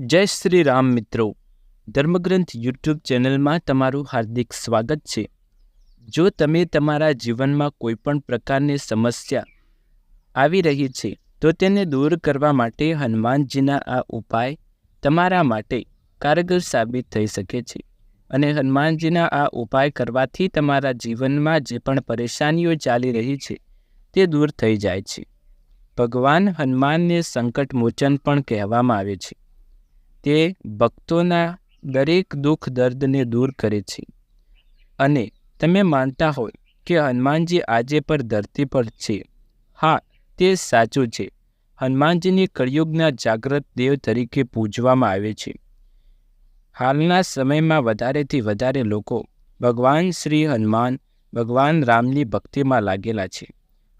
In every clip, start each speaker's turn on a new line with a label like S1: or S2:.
S1: જય શ્રી રામ મિત્રો. ધર્મગ્રંથ યુટ્યુબ ચેનલમાં તમારું હાર્દિક સ્વાગત છે. જો તમે તમારા જીવનમાં કોઈપણ પ્રકારની સમસ્યા આવી રહી છે, તો તેને દૂર કરવા માટે હનુમાનજીના આ ઉપાય તમારા માટે કારગર સાબિત થઈ શકે છે. અને હનુમાનજીના આ ઉપાય કરવાથી તમારા જીવનમાં જે પણ પરેશાનીઓ ચાલી રહી છે, તે દૂર થઈ જાય છે. ભગવાન હનુમાનને સંકટ મોચન પણ કહેવામાં આવે છે. તે ભક્તોના દરેક દુઃખ દર્દને દૂર કરે છે. અને તમે માનતા હોય કે હનુમાનજી આજે પર ધરતી પર છે. હા, તે સાચું છે. હનુમાનજીને કળિયુગના જાગ્રત દેવ તરીકે પૂજવામાં આવે છે. હાલના સમયમાં વધારેથી વધારે લોકો ભગવાન શ્રી હનુમાન, ભગવાન રામની ભક્તિમાં લાગેલા છે.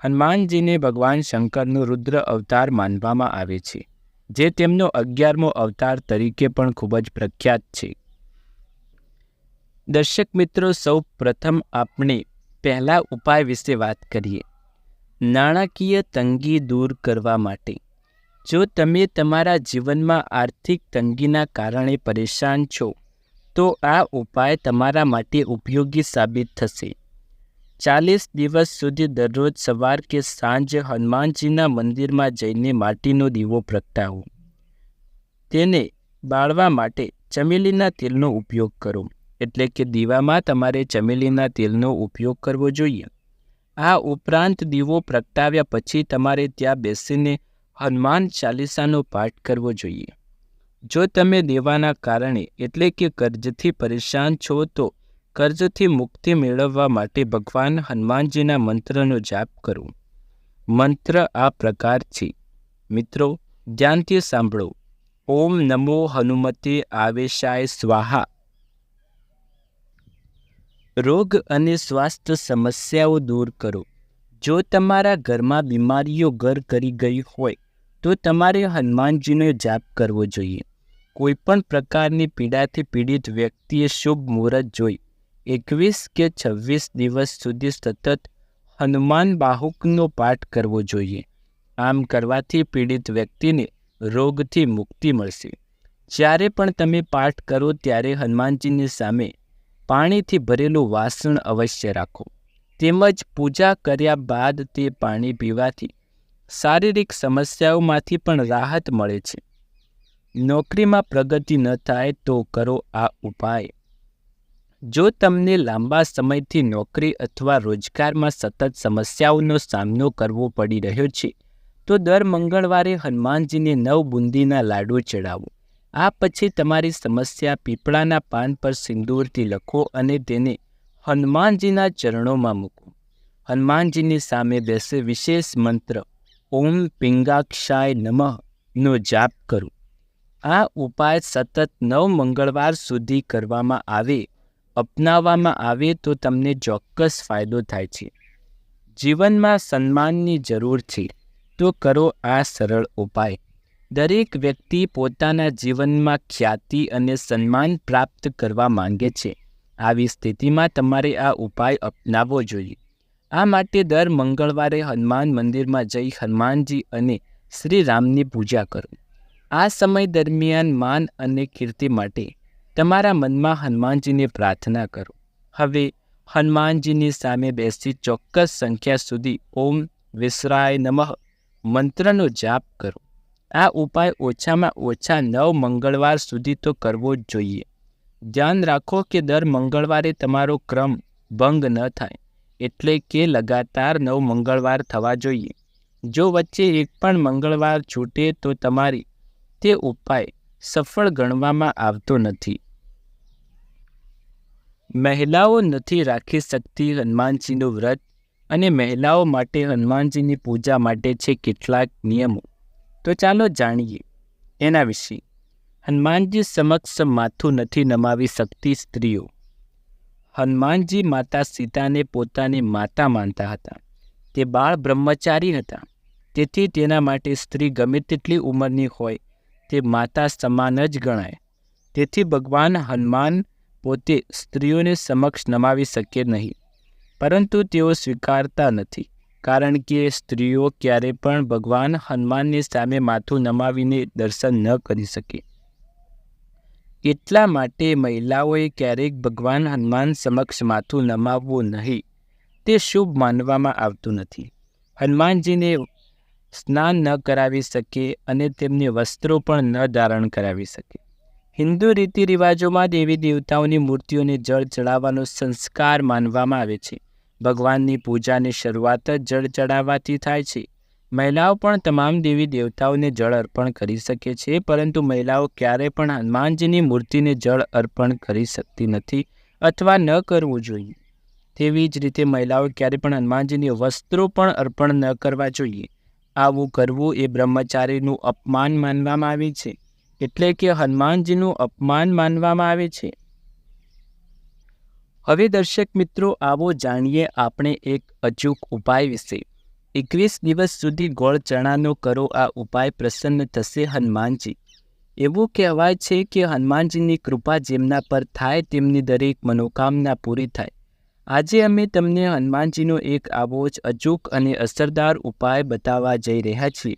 S1: હનુમાનજીને ભગવાન શંકરનું રુદ્ર અવતાર માનવામાં આવે છે. જે તેમનો અગિયારમો અવતાર તરીકે પણ ખૂબ જ પ્રખ્યાત છે. દર્શક મિત્રો, સૌ પ્રથમ આપણે પહેલા ઉપાય વિશે વાત કરીએ. નાણાકીય તંગી દૂર કરવા માટે. જો તમે તમારા જીવનમાં આર્થિક તંગીના કારણે પરેશાન છો, તો આ ઉપાય તમારા માટે ઉપયોગી સાબિત થશે. ચાલીસ દિવસ સુધી દરરોજ સવાર કે સાંજે હનુમાનજીના મંદિરમાં જઈને માટીનો દીવો પ્રગટાવો. તેને બાળવા માટે ચમેલીના તેલનો ઉપયોગ કરો, એટલે કે દીવામાં તમારે ચમેલીના તેલનો ઉપયોગ કરવો જોઈએ. આ ઉપરાંત દીવો પ્રગટાવ્યા પછી તમારે ત્યાં બેસીને હનુમાન ચાલીસાનો પાઠ કરવો જોઈએ. જો તમે દેવાના કારણે એટલે કે કર્જથી પરેશાન છો તો કર્જથી મુક્તિ મેળવવા માટે ભગવાન હનુમાનજીના મંત્રનો જાપ કરો. મંત્ર આ પ્રકાર છે મિત્રો, ધ્યાનથી સાંભળો. ઓમ નમો હનુમતે આવેશાય સ્વાહા. રોગ અને સ્વાસ્થ્ય સમસ્યાઓ દૂર કરો. જો તમારા ઘરમાં બીમારીઓ ઘર કરી ગઈ હોય, તો તમારે હનુમાનજીનો જાપ કરવો જોઈએ. કોઈપણ પ્રકારની પીડાથી પીડિત વ્યક્તિએ શુભ મુહૂર્ત જોઈ એકવીસ કે છવ્વીસ દિવસ સુધી સતત હનુમાન બાહુકનો પાઠ કરવો જોઈએ. આમ કરવાથી પીડિત વ્યક્તિને રોગથી મુક્તિ મળશે. જ્યારે પણ તમે પાઠ કરો ત્યારે હનુમાનજીની સામે પાણીથી ભરેલું વાસણ અવશ્ય રાખો. તેમજ પૂજા કર્યા બાદ તે પાણી પીવાથી શારીરિક સમસ્યાઓમાંથી પણ રાહત મળે છે. નોકરીમાં પ્રગતિ ન થાય તો કરો આ ઉપાય. જો તમને લાંબા સમયથી નોકરી અથવા રોજગારમાં સતત સમસ્યાઓનો સામનો કરવો પડી રહ્યો છે, તો દર મંગળવારે હનુમાનજીને નવ બુંદીના લાડુ ચડાવો. આ પછી તમારી સમસ્યા પીપળાના પાન પર સિંદૂરથી લખો અને તેને હનુમાનજીના ચરણોમાં મૂકો. હનુમાનજીની સામે બેસે વિશેષ મંત્ર, ઓમ પિંગાક્ષાય નમઃ નો જાપ કરો. આ ઉપાય સતત નવ મંગળવાર સુધી કરવામાં આવે અપનાવવામાં આવે તો તમને ચોક્કસ ફાયદો થાય છે. જીવનમાં સન્માનની જરૂર છે. તો કરો આ સરળ ઉપાય. દરેક વ્યક્તિ પોતાના જીવનમાં ખ્યાતિ અને સન્માન પ્રાપ્ત કરવા માંગે છે. આવી સ્થિતિમાં તમારે આ ઉપાય અપનાવવો જોઈએ. આ માટે દર મંગળવારે હનુમાન મંદિરમાં જઈ હનુમાનજી અને શ્રી રામની પૂજા કરો. આ સમય દરમિયાન માન અને કીર્તિ માટે તમારા મનમાં હનુમાનજીને પ્રાર્થના કરો. હવે હનુમાનજીની સામે બેસી ચોક્કસ સંખ્યા સુધી ઓમ વિસરાય નમઃ મંત્રનો જાપ કરો. આ ઉપાય ઓછામાં ઓછા નવ મંગળવાર સુધી તો કરવો જ જોઈએ. ધ્યાન રાખો કે દર મંગળવારે તમારો ક્રમ ભંગ ન થાય, એટલે કે લગાતાર નવ મંગળવાર થવા જોઈએ. જો વચ્ચે એક પણ મંગળવાર છૂટે તો તમારી તે ઉપાય સફળ ગણવામાં આવતો નથી. મહિલાઓ નથી રાખી શકતી હનુમાનજીનું વ્રત અને મહિલાઓ માટે હનુમાનજીની પૂજા માટે છે કેટલાક નિયમો. તો ચાલો જાણીએ એના વિશે. હનુમાનજી સમક્ષ માથું નથી નમાવી શકતી સ્ત્રીઓ. હનુમાનજી માતા સીતાને પોતાની માતા માનતા હતા. તે બાળ બ્રહ્મચારી હતા. તેથી તેના માટે સ્ત્રી ગમે તેટલી ઉંમરની હોય તે માતા સમાન જ ગણાય. તેથી ભગવાન હનુમાન પોતે સ્ત્રીઓને સમક્ષ નમાવી શકે નહીં. પરંતુ તેઓ સ્વીકારતા નથી, કારણ કે સ્ત્રીઓ ક્યારે પણ ભગવાન હનુમાનની સામે માથું નમાવીને દર્શન ન કરી શકે. એટલા માટે મહિલાઓએ ક્યારેક ભગવાન હનુમાન સમક્ષ માથું નમાવવું નહીં, તે શુભ માનવામાં આવતું નથી. હનુમાનજીને સ્નાન ન કરાવી શકે અને તેમને વસ્ત્રો પણ ન ધારણ કરાવી શકે. હિન્દુ રીતિ રિવાજોમાં દેવી દેવતાઓની મૂર્તિઓને જળ ચડાવવાનો સંસ્કાર માનવામાં આવે છે. ભગવાનની પૂજાની શરૂઆત જ જળ ચડાવવાથી થાય છે. મહિલાઓ પણ તમામ દેવી દેવતાઓને જળ અર્પણ કરી શકે છે, પરંતુ મહિલાઓ ક્યારેય પણ હનુમાનજીની મૂર્તિને જળ અર્પણ કરી શકતી નથી અથવા ન કરવું જોઈએ. તેવી જ રીતે મહિલાઓ ક્યારેય પણ હનુમાનજીની વસ્ત્રો પણ અર્પણ ન કરવા જોઈએ. આવું કરવું એ બ્રહ્મચારીનું અપમાન માનવામાં આવે છે. એટલે કે હનુમાનજીનું અપમાન માનવામાં આવે છે. હવે દર્શક મિત્રો, આવો જાણીએ આપણે એક અચૂક ઉપાય વિશે. એકવીસ દિવસ સુધી ગોળ ચણાનો કરો, આ ઉપાય પ્રસન્ન થશે હનુમાનજી. એવું કહેવાય છે કે હનુમાનજીની કૃપા જેમના પર થાય તેમની દરેક મનોકામના પૂરી થાય. આજે અમે તમને હનુમાનજીનો એક આવો જ અચૂક અને અસરદાર ઉપાય બતાવવા જઈ રહ્યા છીએ.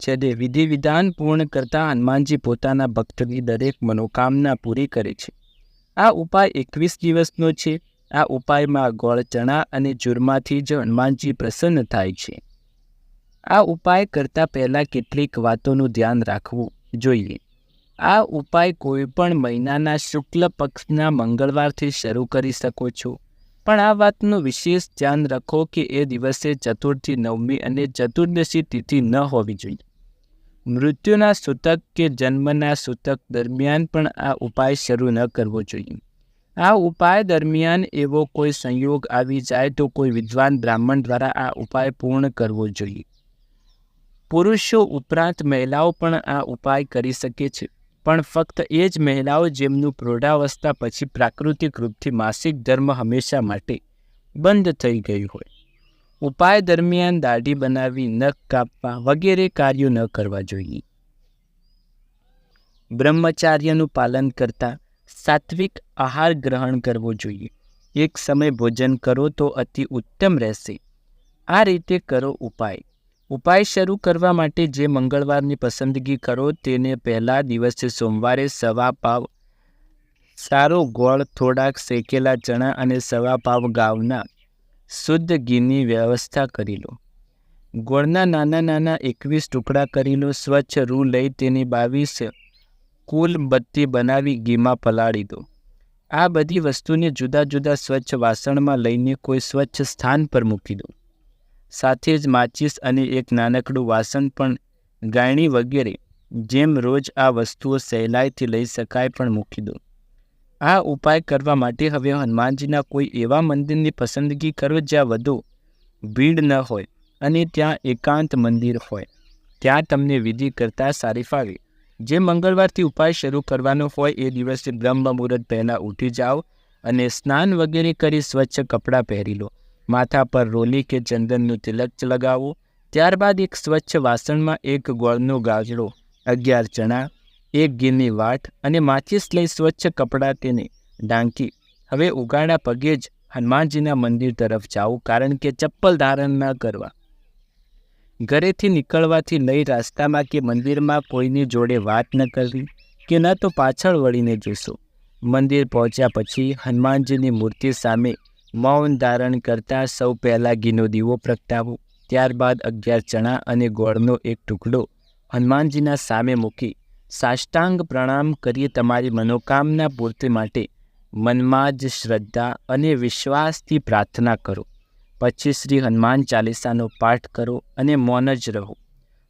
S1: જ્યારે વિધિ વિધાન પૂર્ણ કરતા હનુમાનજી પોતાના ભક્તની દરેક મનોકામના પૂરી કરે છે. આ ઉપાય એકવીસ દિવસનો છે. આ ઉપાયમાં ગોળ, ચણા અને ચૂરમાથી જ હનુમાનજી પ્રસન્ન થાય છે. આ ઉપાય કરતાં પહેલાં કેટલીક વાતોનું ધ્યાન રાખવું જોઈએ. આ ઉપાય કોઈપણ મહિનાના શુક્લ પક્ષના મંગળવારથી શરૂ કરી શકો છો. પણ આ વાતનું વિશેષ ધ્યાન રાખો કે એ દિવસે ચતુર્થી નવમી અને ચતુર્દશી તિથિ ન હોવી જોઈએ. મૃત્યુના સૂતક કે જન્મના સૂતક દરમિયાન પણ આ ઉપાય શરૂ ન કરવો જોઈએ. આ ઉપાય દરમિયાન એવો કોઈ સંયોગ આવી જાય તો કોઈ વિદ્વાન બ્રાહ્મણ દ્વારા આ ઉપાય પૂર્ણ કરવો જોઈએ. પુરુષો ઉપરાંત મહિલાઓ પણ આ ઉપાય કરી શકે છે, પણ ફક્ત એ જ મહિલાઓ જેમનું પ્રૌઢાવસ્થા પછી પ્રાકૃતિક રૂપથી માસિક ધર્મ હંમેશા માટે બંધ થઈ ગયું હોય. ઉપાય દરમિયાન દાઢી બનાવી, નખ કાપવા વગેરે કાર્યો ન કરવા જોઈએ. બ્રહ્મચાર્યનું પાલન કરતા સાત્વિક આહાર ગ્રહણ કરવો જોઈએ. એક સમય ભોજન કરો તો અતિ ઉત્તમ રહેશે. આ રીતે કરો ઉપાય. ઉપાય શરૂ કરવા માટે જે મંગળવારની પસંદગી કરો તેને પહેલા દિવસે સોમવારે સવા પાવ સારો ગોળ, થોડાક શેકેલા ચણા અને સવા પાવ ગાવના શુદ્ધ ઘીની વ્યવસ્થા કરી લો. ગોળના નાના નાના એકવીસ ટુકડા કરી લો, સ્વચ્છ રૂ લઈ તેની બાવીસ કુલ બત્તી બનાવી ઘીમાં પલાળી દો. આ બધી વસ્તુને જુદા જુદા સ્વચ્છ વાસણમાં લઈને કોઈ સ્વચ્છ સ્થાન પર મૂકી દો. સાથે જ માચિસ અને એક નાનકડું વાસણ પણ ગાયણી વગેરે, જેમ રોજ આ વસ્તુઓ સહેલાઈથી લઈ શકાય, પણ મૂકી દો. આ ઉપાય કરવા માટે હવે હનુમાનજીના કોઈ એવા મંદિરની પસંદગી કરો જ્યાં વધુ ભીડ ન હોય અને ત્યાં એકાંત મંદિર હોય. ત્યાં તમને વિધિ કરતાં સારી ફાવે. જે મંગળવારથી ઉપાય શરૂ કરવાનો હોય એ દિવસે બ્રહ્મ મુહૂર્ત પહેલાં ઉઠી જાઓ અને સ્નાન વગેરે કરી સ્વચ્છ કપડાં પહેરી લો. માથા પર રોલી કે ચંદનનું તિલક લગાવો. ત્યારબાદ એક સ્વચ્છ વાસણમાં એક ગોળનો ગાજરો, અગિયાર ચણા એક ગીરની વાટ અને માચીસ લઈ સ્વચ્છ કપડાં તેને ઢાંકી. હવે ઉગાડા પગે જ હનુમાનજીના મંદિર તરફ જાઉં કારણ કે ચપ્પલ ધારણ ન કરવા. ઘરેથી નીકળવાથી લઈ રસ્તામાં કે મંદિરમાં કોઈની જોડે વાત ન કરવી કે ન તો પાછળ વળીને જોશો. મંદિર પહોંચ્યા પછી હનુમાનજીની મૂર્તિ સામે મૌન ધારણ કરતાં સૌ પહેલાં ઘીનો દીવો પ્રગટાવો. ત્યારબાદ અગિયાર ચણા અને ગોળનો એક ટુકડો હનુમાનજીના સામે મૂકી સાષ્ટાંગ પ્રણામ કરી તમારી મનોકામના પૂર્તિ માટે. મનમાં જ શ્રદ્ધા અને વિશ્વાસથી પ્રાર્થના કરો. પછી શ્રી હનુમાન ચાલીસાનો પાઠ કરો અને મૌન જ રહો.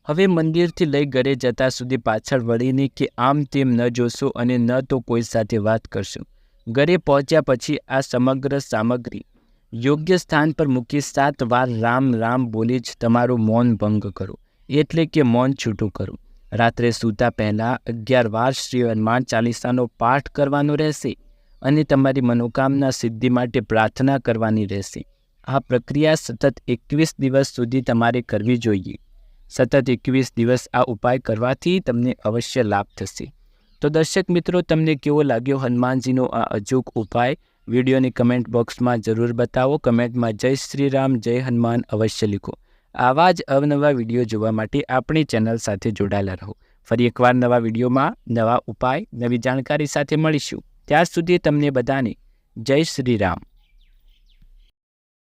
S1: હવે મંદિરથી લઈ ઘરે જતા સુધી પાછળ વળીને કે આમ તેમ ન જોશો અને ન તો કોઈ સાથે વાત કરશો. ઘરે પહોંચ્યા પછી આ સમગ્ર સામગ્રી યોગ્ય સ્થાન પર મૂકી સાત વાર રામ રામ બોલી જ તમારું મૌન ભંગ કરો. એટલે કે મૌન છૂટું કરો. રાત્રે સૂતા પહેલાં અગિયાર વાર શ્રી હનુમાન ચાલીસાનો પાઠ કરવાનો રહેશે અને તમારી મનોકામના સિદ્ધિ માટે પ્રાર્થના કરવાની રહેશે. આ પ્રક્રિયા સતત એકવીસ દિવસ સુધી તમારે કરવી જોઈએ. સતત એકવીસ દિવસ આ ઉપાય કરવાથી તમને અવશ્ય લાભ થશે. તો દર્શક મિત્રો, તમને કેવો લાગ્યો હનુમાનજીનો આ અચૂક ઉપાય? વિડીયોની કમેન્ટ બોક્સમાં જરૂર બતાવો. કમેન્ટમાં જય શ્રી રામ, જય હનુમાન અવશ્ય લીખો. આવા જ અવનવા વીડિયો જોવા માટે આપણી ચેનલ સાથે જોડાયેલા રહો. ફરી એકવાર નવા વિડીયોમાં નવા ઉપાય, નવી જાણકારી સાથે મળીશું. ત્યાર સુધી તમને બધાને જય શ્રી રામ.